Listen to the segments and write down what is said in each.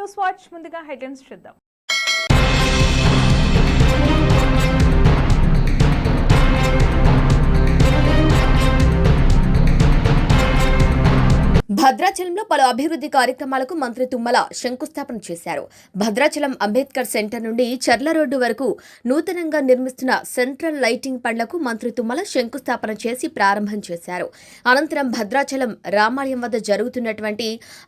News watch ముందుగా headlines చూద్దాం భద్రాచలంలో పలు అభివృద్ధి కార్యక్రమాలకు మంత్రి తుమ్మల శంకుస్థాపన చేశారు. భద్రాచలం అంబేద్కర్ సెంటర్ నుండి చర్ల రోడ్డు వరకు నూతనంగా నిర్మిస్తున్న సెంట్రల్ లైటింగ్ పండ్లకు మంత్రి తుమ్మల శంకుస్థాపన చేసి ప్రారంభం చేశారు. అనంతరం భద్రాచలం రామాలయం వద్ద జరుగుతున్నటువంటి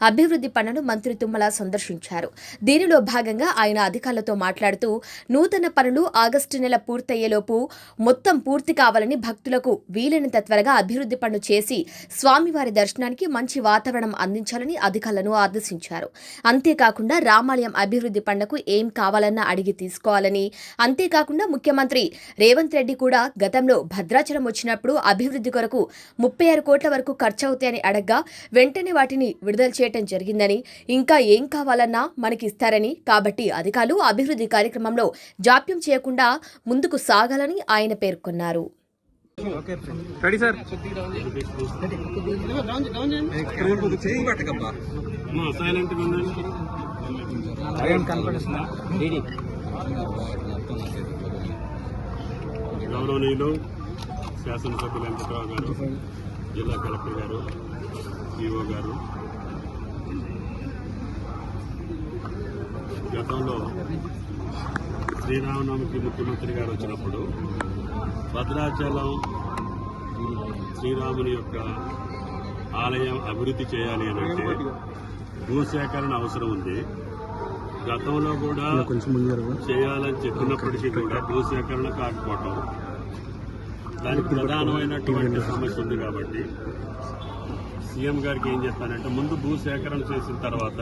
అభివృద్ధి పనులను మంత్రి తుమ్మల సందర్శించారు. దీనిలో భాగంగా ఆయన అధికారులతో మాట్లాడుతూ నూతన పనులు ఆగస్టు నెల పూర్తయ్యేలోపు మొత్తం పూర్తి కావాలని భక్తులకు వీలైనంత త్వరగా అభివృద్ధి పనులు చేసి స్వామివారి దర్శనానికి మంచి వాతావరణం వాతావరణం అందించాలని అధికారులను ఆదేశించారు. అంతేకాకుండా రామాలయం అభివృద్ధి పనులకు ఏం కావాలన్నా అడిగి తీసుకోవాలని అంతేకాకుండా ముఖ్యమంత్రి రేవంత్ రెడ్డి కూడా గతంలో భద్రాచలం వచ్చినప్పుడు అభివృద్ధి కొరకు ముప్పై ఆరు కోట్ల వరకు ఖర్చు అవుతాయని అడగ్గా వెంటనే వాటిని విడుదల చేయటం జరిగిందని ఇంకా ఏం కావాలన్నా మనకి ఇస్తారని కాబట్టి అధికారులు అభివృద్ధి కార్యక్రమంలో జాప్యం చేయకుండా ముందుకు సాగాలని ఆయన పేర్కొన్నారు. రెడీ సార్ సైలెంట్ ఉండండి. గౌరవనీయులు శాసనసభ్యులు వెంకటరావు గారు జిల్లా కలెక్టర్ గారు ఈఓ గారు. గతంలో శ్రీరామనవమికి ముఖ్యమంత్రి గారు వచ్చినప్పుడు భద్రాచలం శ్రీరాముని యొక్క ఆలయం అభివృద్ధి చేయాలి అని అంటే భూసేకరణ అవసరం ఉంది. గతంలో కూడా చేయాలని చెప్పినప్పటికీ కూడా భూసేకరణ కాకపోవటం దానికి ప్రధానమైనటువంటి సమస్య ఉంది కాబట్టి సీఎం గారికి ఏం చెప్పానంటే ముందు భూసేకరణ చేసిన తర్వాత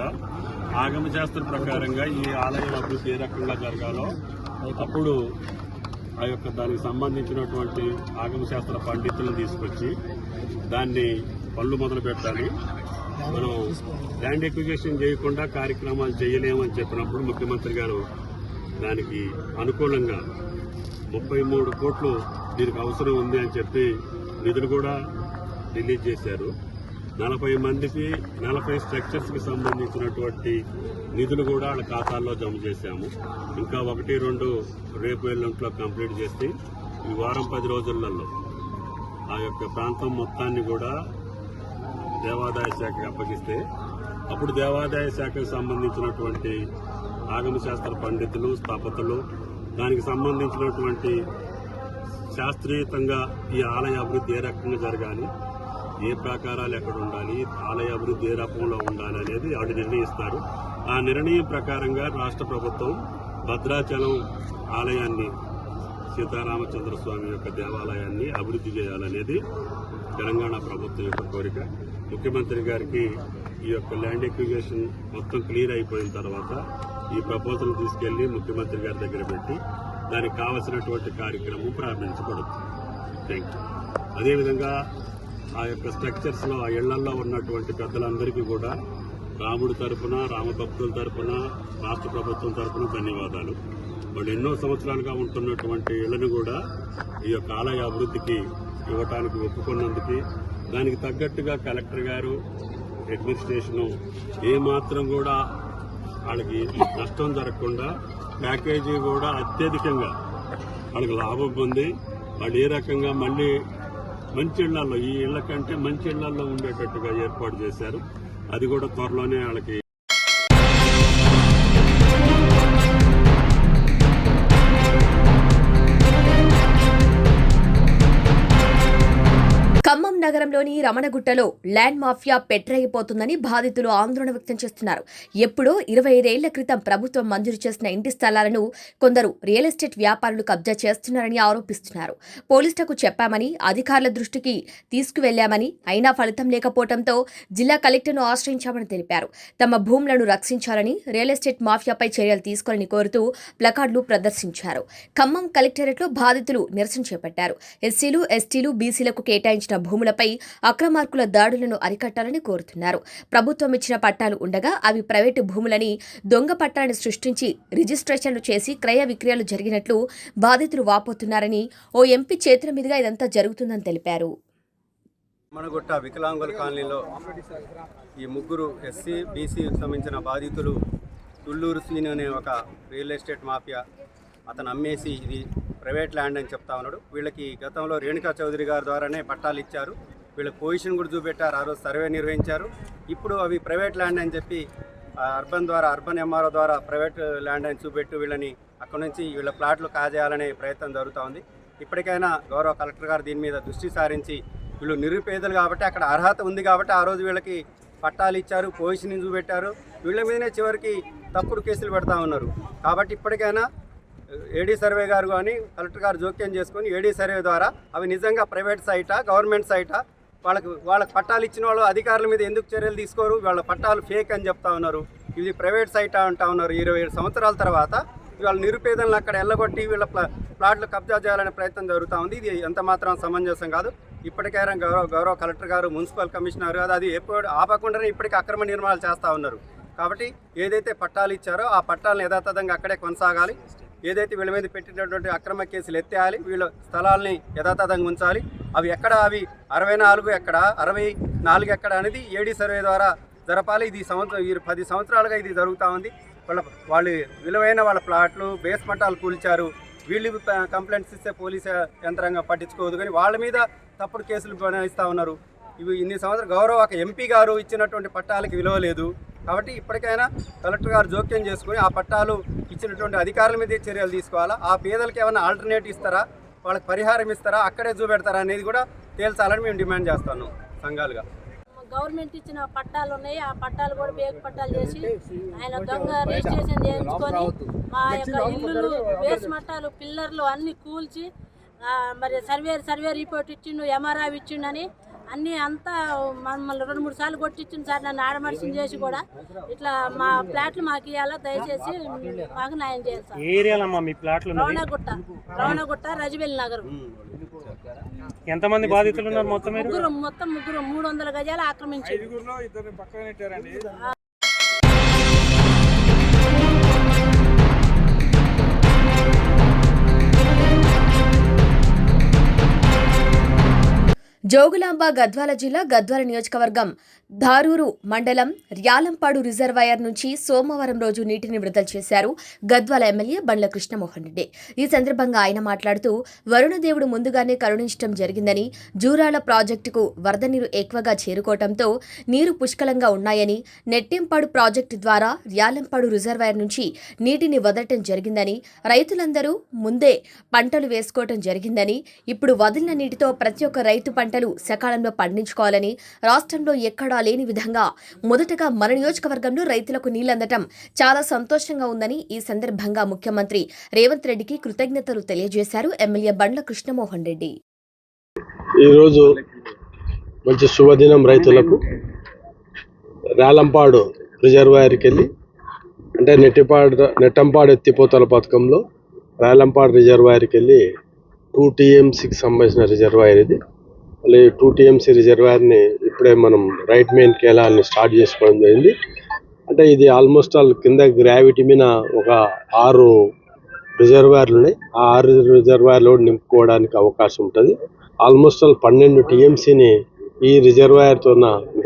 ఆగమ శాస్త్ర ప్రకారంగా ఈ ఆలయం అభివృద్ధి ఏ రకంగా జరగాలో అప్పుడు ఆ యొక్క దానికి సంబంధించినటువంటి ఆగమశాస్త్ర పండితులను తీసుకొచ్చి దాన్ని పళ్ళు మొదలు పెట్టాలి. మనం ల్యాండ్ ఎక్విజేషన్ చేయకుండా కార్యక్రమాలు చేయలేమని చెప్పినప్పుడు ముఖ్యమంత్రి గారు దానికి అనుకూలంగా ముప్పై మూడు కోట్లు దీనికి అవసరం ఉంది అని చెప్పి నిధులు కూడా రిలీజ్ చేశారు. నలభై మందికి నలభై స్ట్రక్చర్స్కి సంబంధించినటువంటి నిధులు కూడా వాళ్ళ ఖాతాల్లో జమ చేశాము. ఇంకా ఒకటి రెండు రేపు ఎల్లుంట్లో కంప్లీట్ చేసి ఈ వారం పది రోజులలో ఆ యొక్క ప్రాంతం మొత్తాన్ని కూడా దేవాదాయ శాఖకి అప్పగిస్తే అప్పుడు దేవాదాయ శాఖకు సంబంధించినటువంటి ఆగమశాస్త్ర పండితులు స్థాపతులు దానికి సంబంధించినటువంటి శాస్త్రీయతంగా ఈ ఆలయ అభివృద్ధి ఏ రకంగా జరగాలి ఏ ప్రాకారాలు ఎక్కడ ఉండాలి ఆలయ అభివృద్ధి ఏ రకంలో ఉండాలి అనేది ఆవిడ నిర్ణయిస్తారు. ఆ నిర్ణయం ప్రకారంగా రాష్ట్ర ప్రభుత్వం భద్రాచలం ఆలయాన్ని సీతారామచంద్ర స్వామి యొక్క దేవాలయాన్ని అభివృద్ధి చేయాలనేది తెలంగాణ ప్రభుత్వం యొక్క కోరిక. ముఖ్యమంత్రి గారికి ఈ యొక్క ల్యాండ్ ఎక్విజేషన్ మొత్తం క్లియర్ అయిపోయిన తర్వాత ఈ ప్రపోజల్ తీసుకెళ్ళి ముఖ్యమంత్రి గారి దగ్గర పెట్టి దానికి కావలసినటువంటి కార్యక్రమం ప్రారంభించబడుతుంది. థ్యాంక్ యూ అదేవిధంగా ఆ యొక్క స్ట్రక్చర్స్లో ఆ ఇళ్ళలో ఉన్నటువంటి పెద్దలందరికీ కూడా రాముడి తరపున రామభక్తుల తరపున రాష్ట్ర ప్రభుత్వం తరపున ధన్యవాదాలు. వాళ్ళు ఎన్నో సంవత్సరాలుగా ఉంటున్నటువంటి ఇళ్ళను కూడా ఈ యొక్క ఆలయ అభివృద్ధికి ఇవ్వటానికి ఒప్పుకున్నందుకు దానికి తగ్గట్టుగా కలెక్టర్ గారు అడ్మినిస్ట్రేషన్ ఏ మాత్రం కూడా వాళ్ళకి నష్టం జరగకుండా ప్యాకేజీ కూడా అత్యధికంగా వాళ్ళకి లాభం పొంది వాళ్ళు ఏ రకంగా మళ్ళీ మంచి ఇళ్ళలో ఈ ఇళ్ళ కంటే మంచి ఇళ్ళలో ఉండేటట్టుగా ఏర్పాటు చేశారు. అది కూడా త్వరలోనే వాళ్ళకి నగరంలోని రమణగుట్టలో ల్యాండ్ మాఫియా పెట్టరైపోతుందని బాధితులు ఆందోళన వ్యక్తం చేస్తున్నారు. ఎప్పుడో ఇరవై ఐదేళ్ళ క్రితం ప్రభుత్వం మంజూరు చేసిన ఇంటి స్థలాలను కొందరు రియల్ ఎస్టేట్ వ్యాపారులు కబ్జా చేస్తున్నారని ఆరోపిస్తున్నారు. పోలీసులకు చెప్పామని అధికారుల దృష్టికి తీసుకువెళ్ళామని అయినా ఫలితం లేకపోవడంతో జిల్లా కలెక్టర్ను ఆశ్రయించామని తెలిపారు. తమ భూములను రక్షించాలని రియల్ ఎస్టేట్ మాఫియాపై చర్యలు తీసుకోవాలని కోరుతూ ప్లకార్డులు ప్రదర్శించారు. ఖమ్మం కలెక్టరేట్లో బాధితులు నిరసన చేపట్టారు. ఎస్సీలు ఎస్టీలు బీసీలకు కేటాయించిన భూములపై అక్రమార్కుల దాడులను అరికట్టాలని కోరుతున్నారు. ప్రభుత్వం ఇచ్చిన పట్టాలు ఉండగా అవి ప్రైవేటు భూములని దొంగ పట్టాలను సృష్టించి రిజిస్ట్రేషన్లు చేసి క్రయ విక్రయాలు జరిగినట్లు బాధితులు వాపోతున్నారని ఓ ఎంపీ చేతుల మీదుగా ఇదంతా జరుగుతుందని తెలిపారు. మనగుట్ట వికలాంగుల కాలనీలో ఈ ముగ్గురు ఎస్సీ బీసీ సంబంధించిన బాధితులు తుళ్ళూరు సీన్ అనే ఒక రియల్ ఎస్టేట్ మాఫియా అతను అమ్మేసి ఇది ప్రైవేట్ ల్యాండ్ అని చెప్తా ఉన్నాడు. వీళ్ళకి గతంలో రేణుకా చౌదరి గారి ద్వారానే పట్టాలు ఇచ్చారు. వీళ్ళ పొజిషన్ కూడా చూపెట్టారు. ఆ రోజు సర్వే నిర్వహించారు. ఇప్పుడు అవి ప్రైవేట్ ల్యాండ్ అని చెప్పి అర్బన్ ద్వారా అర్బన్ ఎంఆర్ఓ ద్వారా ప్రైవేట్ ల్యాండ్ అని చూపెట్టి వీళ్ళని అక్కడ నుంచి వీళ్ళ ప్లాట్లు కాజేయాలనే ప్రయత్నం జరుగుతూ ఉంది. ఇప్పటికైనా గౌరవ కలెక్టర్ గారు దీని మీద దృష్టి సారించి వీళ్ళు నిరుపేదలు కాబట్టి అక్కడ అర్హత ఉంది కాబట్టి ఆ రోజు వీళ్ళకి పట్టాలు ఇచ్చారు పొజిషన్ చూపెట్టారు. వీళ్ళ మీదనే చివరికి తప్పుడు కేసులు పెడతా ఉన్నారు. కాబట్టి ఇప్పటికైనా ఏడీ సర్వే గారు కానీ కలెక్టర్ గారు జోక్యం చేసుకొని ఏడీ సర్వే ద్వారా అవి నిజంగా ప్రైవేట్ సైటా గవర్నమెంట్ సైటా వాళ్ళకు వాళ్ళకి పట్టాలు ఇచ్చిన వాళ్ళు అధికారుల మీద ఎందుకు చర్యలు తీసుకోరు? వాళ్ళ పట్టాలు ఫేక్ అని చెప్తా ఉన్నారు. ఇది ప్రైవేట్ సైట్ అంటా ఉన్నారు. ఇరవై ఏడు సంవత్సరాల తర్వాత వాళ్ళ నిరుపేదలను అక్కడ ఎల్లగొట్టి వీళ్ళ ప్లా ప్లాట్లు కబ్జా చేయాలనే ప్రయత్నం జరుగుతూ ఉంది. ఇది ఎంత మాత్రం సమంజసం కాదు. ఇప్పటికైనా గౌరవ గౌరవ కలెక్టర్ గారు మున్సిపల్ కమిషనర్ గారు అది ఎప్పుడు ఆపకుండానే ఇప్పటికీ అక్రమ నిర్మాణాలు చేస్తూ ఉన్నారు. కాబట్టి ఏదైతే పట్టాలు ఇచ్చారో ఆ పట్టాలను యథాతథంగా అక్కడే కొనసాగాలి. ఏదైతే వీళ్ళ మీద పెట్టినటువంటి అక్రమ కేసులు ఎత్తేయాలి వీళ్ళ స్థలాల్ని యథాతథంగా ఉంచాలి అవి ఎక్కడ? అవి అరవై నాలుగు ఎక్కడ? అరవై నాలుగు ఎక్కడ? అనేది ఏడీ సర్వే ద్వారా జరపాలి. ఇది సంవత్సరం ఈ పది సంవత్సరాలుగా ఇది జరుగుతూ ఉంది. వాళ్ళ వాళ్ళు విలువైన వాళ్ళ ప్లాట్లు బేస్ పట్టాలు కూల్చారు. వీళ్ళు కంప్లైంట్స్ ఇస్తే పోలీస్ యంత్రాంగం పట్టించుకోదు. కానీ వాళ్ళ మీద తప్పుడు కేసులు ఇస్తూ ఉన్నారు. ఇవి ఇన్ని సంవత్సరాలు గౌరవ ఒక ఎంపీ గారు ఇచ్చినటువంటి పట్టాలకి విలువ లేదు. కాబట్టి ఇప్పటికైనా కలెక్టర్ గారు జోక్యం చేసుకుని ఆ పట్టాలు ఇచ్చినటువంటి అధికారుల మీద చర్యలు తీసుకోవాలా? ఆ పేదలకు ఏమైనా ఆల్టర్నేట్ ఇస్తారా? వాళ్ళకి పరిహారం ఇస్తారా? అక్కడే చూపెడతారా అనేది కూడా తేల్చాలని మేము డిమాండ్ చేస్తాను సంఘాలుగా. గవర్నమెంట్ ఇచ్చిన పట్టాలు ఉన్నాయి. ఆ పట్టాలు కూడా బేక్ పట్టాలు చేసి ఆయన దొంగ రిజిస్ట్రేషన్ చేయించుకొని మా యొక్క ఇల్లులు వేసి మట్టాలు పిల్లర్లు అన్ని కూల్చి మరి సర్వే సర్వే రిపోర్ట్ ఇచ్చిండు ఎంఆర్ఐ ఇచ్చిండని అన్నీ అంతా మమ్మల్ని రెండు మూడు సార్లు కొట్టించిండు సార్ నన్ను ఆడమర్శం చేసి కూడా ఇట్లా మా ఫ్లాట్లు మాకు ఇవ్వాలా దయచేసి మాకు న్యాయం చేయాలి సార్. ఏరియాలమ్మా మీ ప్లాట్లు ఉన్నది రవణగుట్ట రవణగుట్ట రజబెల్లి నగర్. ఎంతమంది బాధితులు ఉన్నారు మొత్తం ముగ్గురు మొత్తం ముగ్గురు మూడు వందల గజాలు ఆక్రమించి జోగులాంబ గద్వాల జిల్లా గద్వాల నియోజకవర్గం ధారూరు మండలం ర్యాలంపాడు రిజర్వాయర్ నుంచి సోమవారం రోజు నీటిని విడుదల చేశారు గద్వాల ఎమ్మెల్యే బండ్ల కృష్ణమోహన్ రెడ్డి. ఈ సందర్భంగా ఆయన మాట్లాడుతూ వరుణదేవుడు ముందుగానే కరుణించడం జరిగిందని జూరాల ప్రాజెక్టుకు వరద నీరు ఎక్కువగా చేరుకోవడంతో నీరు పుష్కలంగా ఉన్నాయని నెట్టింపాడు ప్రాజెక్టు ద్వారా ర్యాలంపాడు రిజర్వాయర్ నుంచి నీటిని వదలటం జరిగిందని రైతులందరూ ముందే పంటలు వేసుకోవటం జరిగిందని ఇప్పుడు వదిలిన నీటితో ప్రతి ఒక్క రైతు పంటలు సకాలంలో పండించుకోవాలని రాష్ట్రంలో ఎక్కడా లేని విధంగా మొదటగా మన నియోజకవర్గంలో రైతులకు నీళ్ళందటం చాలా సంతోషంగా ఉందని ఈ సందర్భంగా ముఖ్యమంత్రి రేవంత్ రెడ్డికి కృతజ్ఞతలు తెలియజేశారు ఎమ్మెల్యే బండ్ల కృష్ణమోహన్ రెడ్డి. ఈరోజు మంచి శుభదినం రైతులకు. రాలంపాడు రిజర్వాయర్కి వెళ్ళి అంటే నెట్టిపాడు నెట్టంపాడు ఎత్తిపోతల పథకంలో రాలంపాడు రిజర్వాయర్కి వెళ్ళి టూ టీఎంసీకి సంబంధించిన రిజర్వాయర్ ఇది. మళ్ళీ టూ టీఎంసీ రిజర్వాయర్ని ఇప్పుడే మనం రైట్ మెయిన్ కేలాన్ని స్టార్ట్ చేసుకోవడం జరిగింది. అంటే ఇది ఆల్మోస్ట్ ఆల్ కింద గ్రావిటీ మీద ఒక ఆరు రిజర్వాయర్లు ఉన్నాయి. ఆ ఆరు రిజర్వాయర్లో నింపుకోవడానికి అవకాశం ఉంటుంది. ఆల్మోస్ట్ ఆల్ పన్నెండు టీఎంసీని ఈ రిజర్వాయర్తో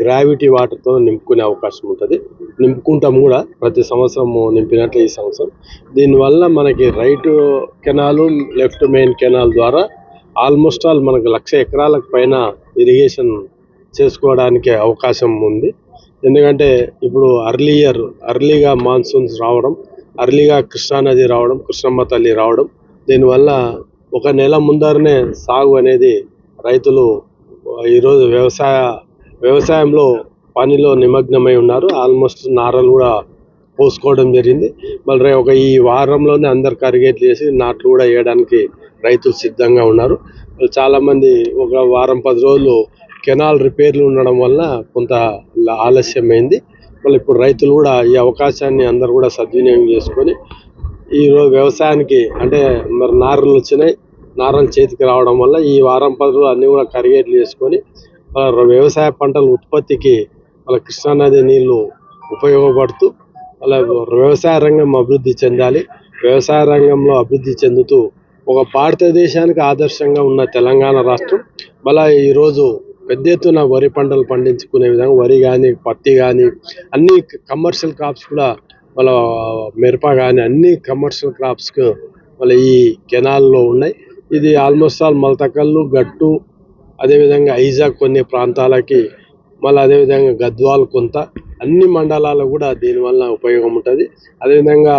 గ్రావిటీ వాటర్తో నింపుకునే అవకాశం ఉంటుంది. నింపుకుంటాం కూడా ప్రతి సంవత్సరం నింపినట్లు ఈ సంవత్సరం. దీనివల్ల మనకి right canal left main canal ద్వారా ఆల్మోస్ట్ ఆల్ మనకు లక్ష ఎకరాలకు పైన ఇరిగేషన్ చేసుకోవడానికి అవకాశం ఉంది. ఎందుకంటే ఇప్పుడు అర్లీ ఇయర్ అర్లీగా మాన్సూన్స్ రావడం అర్లీగా కృష్ణానది రావడం కృష్ణమ్మ తల్లి రావడం దీనివల్ల ఒక నెల ముందరనే సాగు అనేది రైతులు ఈరోజు వ్యవసాయ వ్యవసాయంలో పనిలో నిమగ్నమై ఉన్నారు. ఆల్మోస్ట్ నారలు కూడా పోసుకోవడం జరిగింది. మళ్ళీ ఒక ఈ వారంలోనే అందరు కరిగేట్లు చేసి నాట్లు కూడా వేయడానికి రైతులు సిద్ధంగా ఉన్నారు. చాలామంది ఒక వారం పది రోజులు కెనాల్ రిపేర్లు ఉండడం వల్ల కొంత ఆలస్యమైంది. మళ్ళీ ఇప్పుడు రైతులు కూడా ఈ అవకాశాన్ని అందరు కూడా సద్వినియోగం చేసుకొని ఈరోజు వ్యవసాయానికి అంటే మరి నారలు వచ్చినాయి. నారలు చేతికి రావడం వల్ల ఈ వారం పది రోజులు అన్నీ కూడా కరిగేట్లు చేసుకొని వాళ్ళ వ్యవసాయ పంటల ఉత్పత్తికి వాళ్ళ కృష్ణానది నీళ్ళు ఉపయోగపడుతూ వాళ్ళ వ్యవసాయ రంగం అభివృద్ధి చెందాలి. వ్యవసాయ రంగంలో అభివృద్ధి చెందుతూ ఒక భారతదేశానికి ఆదర్శంగా ఉన్న తెలంగాణ రాష్ట్రం. మళ్ళా ఈరోజు పెద్ద ఎత్తున వరి పంటలు పండించుకునే విధంగా వరి కానీ పత్తి కానీ అన్ని కమర్షియల్ క్రాప్స్ కూడా వాళ్ళ మిరప కానీ అన్ని కమర్షియల్ క్రాప్స్కు వాళ్ళ ఈ కెనాల్లో ఉన్నాయి. ఇది ఆల్మోస్ట్ ఆల్ మలతకల్లు గట్టు అదేవిధంగా ఐజాగ్ కొన్ని ప్రాంతాలకి మళ్ళీ అదేవిధంగా గద్వాల్ కొంత అన్ని మండలాలు కూడా దీనివల్ల ఉపయోగం ఉంటుంది. అదేవిధంగా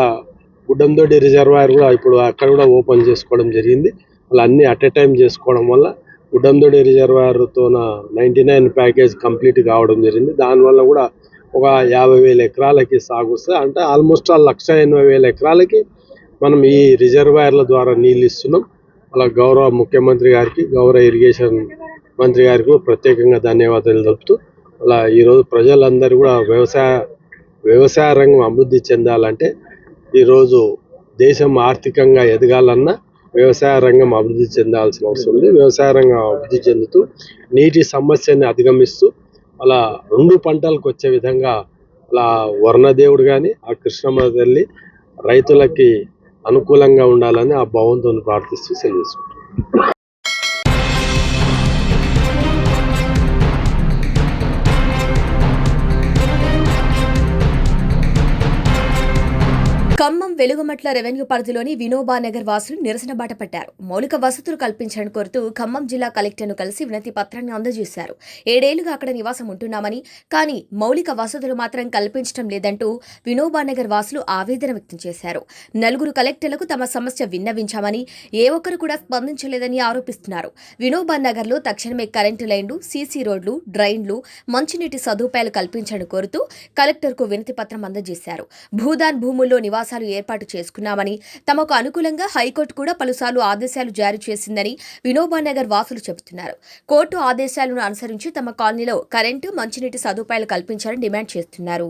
గుడ్డందొడ్డి రిజర్వాయర్ కూడా ఇప్పుడు అక్కడ కూడా ఓపెన్ చేసుకోవడం జరిగింది. అలా అన్ని అట్ ఎ టైం చేసుకోవడం వల్ల గుడ్డందొడ్డి రిజర్వాయర్తో నైంటీ నైన్ ప్యాకేజ్ కంప్లీట్ కావడం జరిగింది. దానివల్ల కూడా ఒక యాభై వేల ఎకరాలకి సాగు వస్తుంది అంటే ఆల్మోస్ట్ ఆ లక్ష ఎనభై వేల ఎకరాలకి మనం ఈ రిజర్వాయర్ల ద్వారా నీళ్ళు ఇస్తున్నాం. అలా గౌరవ ముఖ్యమంత్రి గారికి గౌరవ ఇరిగేషన్ మంత్రి గారికి ప్రత్యేకంగా ధన్యవాదాలు తెలుపుతూ అలా ఈరోజు ప్రజలందరూ కూడా వ్యవసాయ వ్యవసాయ రంగం అభివృద్ధి చెందాలంటే ఈరోజు దేశం ఆర్థికంగా ఎదగాలన్నా వ్యవసాయ రంగం అభివృద్ధి చెందాల్సిన అవసరం ఉంది. వ్యవసాయ రంగం అభివృద్ధి చెందుతూ నీటి సమస్యని అధిగమిస్తూ అలా రెండు పంటలకు వచ్చే విధంగా అలా వర్ణదేవుడు కానీ ఆ కృష్ణమ్మ తల్లి రైతులకి అనుకూలంగా ఉండాలని ఆ భగవంతుని ప్రార్థిస్తూ సెలవు వెలుగుమట్ల రెవెన్యూ పరిధిలోని వినోబా నగర్ వాసులు నిరసన బాట పట్టారు. మౌలిక వసతులు కల్పించడం కోరుతూ ఖమ్మం జిల్లా కలెక్టర్ను కలిసి వినతి పత్రాన్ని అందజేశారు. ఏడేళ్ళుగా అక్కడ నివాసం ఉంటున్నామని కానీ మౌలిక వసతులు మాత్రం కల్పించడం లేదంటూ వినోబా నగర్ వాసులు ఆవేదన వ్యక్తం చేశారు. నలుగురు కలెక్టర్లకు తమ సమస్య విన్నవించామని ఏ ఒక్కరు కూడా స్పందించలేదని ఆరోపిస్తున్నారు. వినోబా నగర్లో తక్షణమే కరెంటు లైన్లు సీసీ రోడ్లు డ్రైన్లు మంచినీటి సదుపాయాలు కల్పించడం కోరుతూ కలెక్టర్కు వినతి పత్రం అందజేశారు. భూదాన్ భూముల్లో నివాసాలు ఏర్పాటు ఏర్పాటు చేసుకున్నామని తమకు అనుకూలంగా హైకోర్టు కూడా పలుసార్లు ఆదేశాలు జారీ చేసిందని వినోబానగర్ వాసులు చెబుతున్నారు. కోర్టు ఆదేశాలను అనుసరించి తమ కాలనీలో కరెంటు మంచినీటి సదుపాయాలు కల్పించాలని డిమాండ్ చేస్తున్నారు.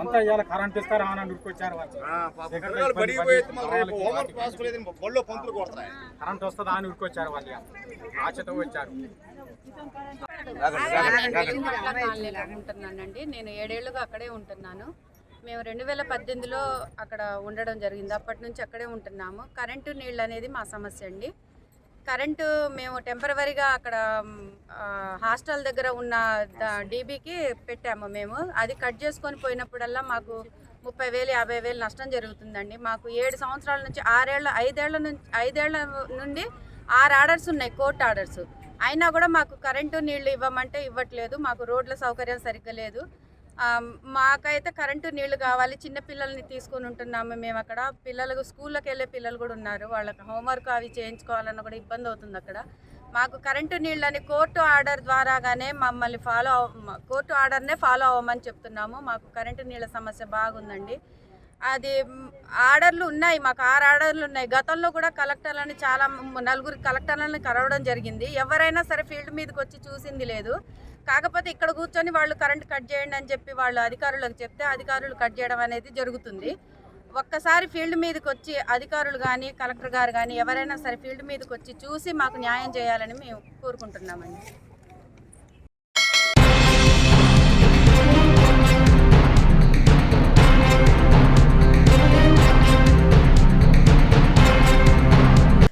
అంతా ఇవాళ కరెంట్ ఇస్తారా అని కరెంట్ వస్తుందా అని ఉరికొచ్చారు వాళ్ళు. ఆశతో వచ్చారు. ఉంటున్నానండి. నేను ఏడేళ్ళుగా అక్కడే ఉంటున్నాను. మేము రెండు వేల పద్దెనిమిదిలో అక్కడ ఉండడం జరిగింది. అప్పటి నుంచి అక్కడే ఉంటున్నాము. కరెంటు నీళ్ళు అనేది మా సమస్య అండి. కరెంటు మేము టెంపరవరీగా అక్కడ హాస్టల్ దగ్గర ఉన్న డీబీకి పెట్టాము మేము. అది కట్ చేసుకొని పోయినప్పుడల్లా మాకు ముప్పై వేలు యాభై వేలు నష్టం జరుగుతుందండి. మాకు ఏడు సంవత్సరాల నుంచి ఆరేళ్ళ ఐదేళ్ళ నుంచి ఐదేళ్ళ నుండి ఆరు ఆర్డర్స్ ఉన్నాయి కోర్టు ఆర్డర్స్. అయినా కూడా మాకు కరెంటు నీళ్ళు ఇవ్వమంటే ఇవ్వట్లేదు. మాకు రోడ్ల సౌకర్యం సరిగ్గా లేదు. మాకైతే కరెంటు నీళ్ళు కావాలి చిన్న పిల్లల్ని తీసుకొని ఉంటున్నాము మేము అక్కడ. పిల్లలకు స్కూళ్ళకి వెళ్ళే పిల్లలు కూడా ఉన్నారు. వాళ్ళకి హోంవర్క్ అవి చేయించుకోవాలన్న కూడా ఇబ్బంది అవుతుంది అక్కడ. మాకు కరెంటు నీళ్ళని కోర్టు ఆర్డర్ ద్వారాగానే మమ్మల్ని ఫాలో కోర్టు ఆర్డర్నే ఫాలో అవ్వమని చెప్తున్నాము. మాకు కరెంటు నీళ్ళ సమస్య బాగుందండి. అది ఆర్డర్లు ఉన్నాయి మాకు ఆరు ఆర్డర్లు ఉన్నాయి. గతంలో కూడా కలెక్టర్లని చాలా నలుగురు కలెక్టర్లని కలవడం జరిగింది. ఎవరైనా సరే ఫీల్డ్ మీదకి వచ్చి చూసింది లేదు. కాకపోతే ఇక్కడ కూర్చొని వాళ్ళు కరెంట్ కట్ చేయండి అని చెప్పి వాళ్ళు అధికారులకు చెప్తే అధికారులు కట్ చేయడం అనేది జరుగుతుంది. ఒక్కసారి ఫీల్డ్ మీదకి వచ్చి అధికారులు కానీ కలెక్టర్ గారు కానీ ఎవరైనా సరే ఫీల్డ్ మీదకి వచ్చి చూసి మాకు న్యాయం చేయాలని మేము కోరుకుంటున్నామండి.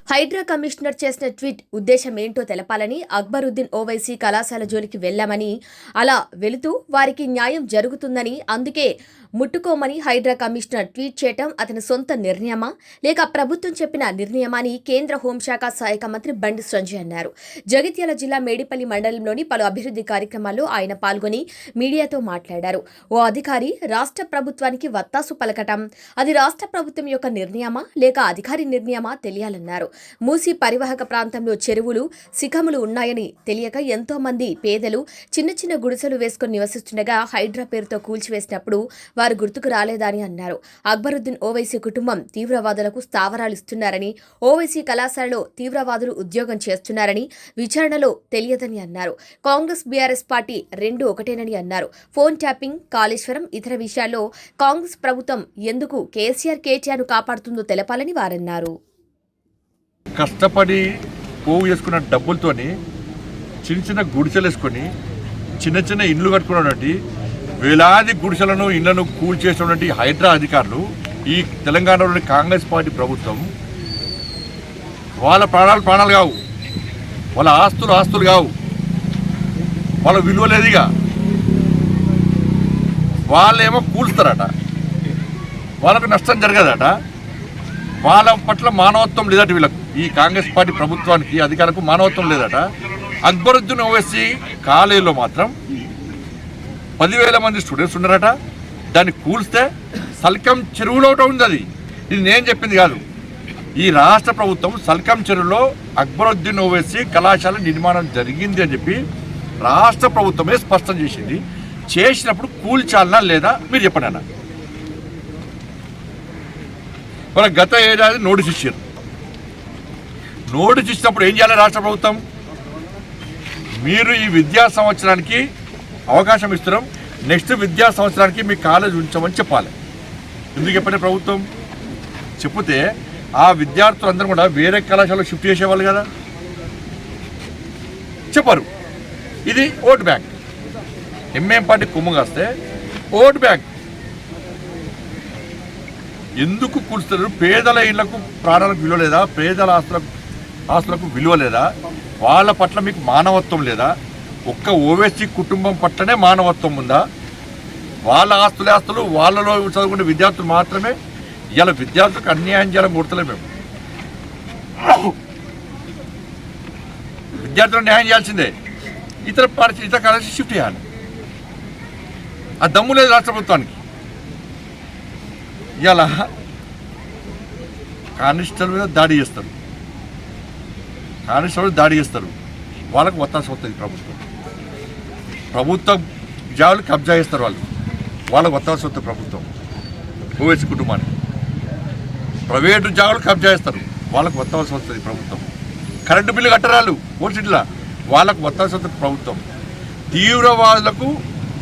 హైడ్రా కమిషనర్ చేసిన ట్వీట్ ఉద్దేశం ఏంటో తెలపాలని అక్బరుద్దీన్ ఓవైసీ కళాశాల జోలికి వెళ్ళామని అలా వెళుతూ వారికి న్యాయం జరుగుతుందని అందుకే ముట్టుకోమని హైడ్రా కమిషనర్ ట్వీట్ చేయటం అతని సొంత నిర్ణయమా? లేక ప్రభుత్వం చెప్పిన నిర్ణయమా అని కేంద్ర హోంశాఖ సహాయక మంత్రి బండి సంజయ్ అన్నారు. జగిత్యాల జిల్లా మేడిపల్లి మండలంలోని పలు అభివృద్ధి కార్యక్రమాల్లో ఆయన పాల్గొని మీడియాతో మాట్లాడారు. ఓ అధికారి రాష్ట్ర ప్రభుత్వానికి వత్తాసు పలకటం అది రాష్ట్ర ప్రభుత్వం యొక్క నిర్ణయమా? లేక అధికారి నిర్ణయమా? తెలియాలన్నారు. మూసి పరివాహక ప్రాంతంలో చెరువులు శిఖములు ఉన్నాయని తెలియక ఎంతో మంది పేదలు చిన్న చిన్న గుడిసెలు వేసుకుని నివసిస్తుండగా హైడ్రా పేరుతో కూల్చివేసినప్పుడు వారు గుర్తుకు రాలేదని అన్నారు. అక్బరుద్దీన్ ఓవైసీ కుటుంబం తీవ్రవాదులకు స్థావరాలు ఇస్తున్నారని ఓవైసీ కళాశాలలో తీవ్రవాదులు ఉద్యోగం చేస్తున్నారని విచారణలో తెలియదని అన్నారు. కాంగ్రెస్ బీఆర్ఎస్ పార్టీ రెండు ఒకటేనని అన్నారు. ఫోన్ ట్యాపింగ్ కాళేశ్వరం ఇతర విషయాల్లో కాంగ్రెస్ ప్రభుత్వం ఎందుకు కేసీఆర్ కేటీఆర్ను కాపాడుతుందో తెలపాలని వారన్నారు. కష్టపడి పోగు చేసుకున్న డబ్బులతోని చిన్న చిన్న గుడిసెలు వేసుకొని చిన్న చిన్న ఇండ్లు కట్టుకున్నటువంటి వేలాది గుడిసెలను ఇళ్ళను కూల్చేసినటువంటి హైడ్రా అధికారులు ఈ తెలంగాణలోని కాంగ్రెస్ పార్టీ ప్రభుత్వం. వాళ్ళ ప్రాణాలు ప్రాణాలు కావు. వాళ్ళ ఆస్తులు ఆస్తులు కావు. వాళ్ళ విలువ లేదుగా వాళ్ళేమో కూల్స్తారట. వాళ్ళకు నష్టం జరగదట. వాళ్ళ పట్ల మానవత్వం లేదట వీళ్ళకు. ఈ కాంగ్రెస్ పార్టీ ప్రభుత్వానికి అధికారులకు మానవత్వం లేదట. అక్బరుద్దీన్ ఓవైసీ కాలేజీలో మాత్రం పదివేల మంది స్టూడెంట్స్ ఉన్నారట. దాన్ని కూల్స్తే సల్కం చెరువులో ఒకటి ఉంది అది. ఇది నేను చెప్పింది కాదు. ఈ రాష్ట్ర ప్రభుత్వం సల్కం చెరువులో అక్బరుద్దీన్ ఓవైసీ కళాశాల నిర్మాణం జరిగింది అని చెప్పి రాష్ట్ర ప్రభుత్వమే స్పష్టం చేసింది. చేసినప్పుడు కూల్చాలనా లేదా? మీరు చెప్పండి అన్న. మన గత ఏడాది నోటీస్ ఇచ్చారు. నోటీస్ ఇచ్చినప్పుడు ఏం చేయాలి రాష్ట్ర ప్రభుత్వం? మీరు ఈ విద్యా సంవత్సరానికి అవకాశం ఇస్తున్నాం. నెక్స్ట్ విద్యా సంవత్సరానికి మీ కాలేజ్ ఉంచమని చెప్పాలి. ఎందుకు చెప్పండి ప్రభుత్వం? చెప్తే ఆ విద్యార్థులందరూ కూడా వేరే కళాశాలలో షిఫ్ట్ చేసేవాళ్ళు కదా. చెప్పరు. ఇది ఓట్ బ్యాంక్. ఎంఏం పార్టీ కుమ్ము కాస్తే ఓట్ బ్యాంక్ ఎందుకు కూల్చుతారు పేదల ఇళ్ళకు ప్రాణాలకు విలువ లేదా పేదల ఆస్తులకు ఆస్తులకు విలువ లేదా వాళ్ళ పట్ల మీకు మానవత్వం లేదా? ఒక్క ఓవేసీ కుటుంబం పట్లనే మానవత్వం ఉందా? వాళ్ళ ఆస్తులే ఆస్తులు వాళ్ళలో చదువుకునే విద్యార్థులు మాత్రమే? ఇలా విద్యార్థులకు అన్యాయం చేయాలని కొడతలే మేము. విద్యార్థులకు న్యాయం చేయాల్సిందే. ఇతర పార్టీ ఇతర కాలేజీ షిఫ్ట్ చేయాలి. ఆ దమ్ము లేదు రాష్ట్ర ప్రభుత్వానికి. ఇలా కానిస్టేబుల్ మీద దాడి చేస్తారు. కానిస్టేబుల్ దాడి చేస్తారు. వాళ్ళకు ఒత్తాస వస్తుంది ప్రభుత్వం. ప్రభుత్వ జాబులు కబ్జా చేస్తారు వాళ్ళు. వాళ్ళకు ఒత్తాస వస్తుంది ప్రభుత్వం. ఓవైసీ కుటుంబానికి. ప్రైవేటు జాబులు కబ్జా చేస్తారు. వాళ్ళకు ఒత్తాస వస్తుంది ప్రభుత్వం. కరెంటు బిల్లు కట్టరాలు ఓసిట్లా వాళ్ళకు ఒత్తాస వస్తుంది ప్రభుత్వం. తీవ్రవాదులకు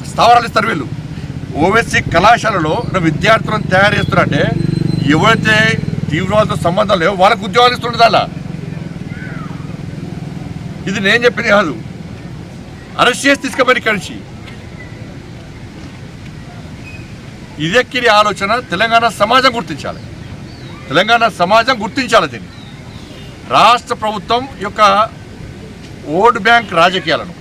స్థావరాలు ఇస్తారు వీళ్ళు. ఓవైసీ కళాశాలలో విద్యార్థులను తయారు చేస్తున్నారంటే ఎవరైతే తీవ్రవాదంతో సంబంధం లేవో వాళ్ళకు ఉద్యోగాలు ఇస్తుండదు అలా ఇది నేను చెప్పింది కాదు. అరెస్ట్ చేసి తీసుకుపోయి ఇక్కడి నుంచి. ఇదెక్కిరి ఆలోచన తెలంగాణ సమాజం గుర్తించాలి. తెలంగాణ సమాజం గుర్తించాలి దీన్ని. రాష్ట్ర ప్రభుత్వం యొక్క ఓట్ బ్యాంక్ రాజకీయాలను.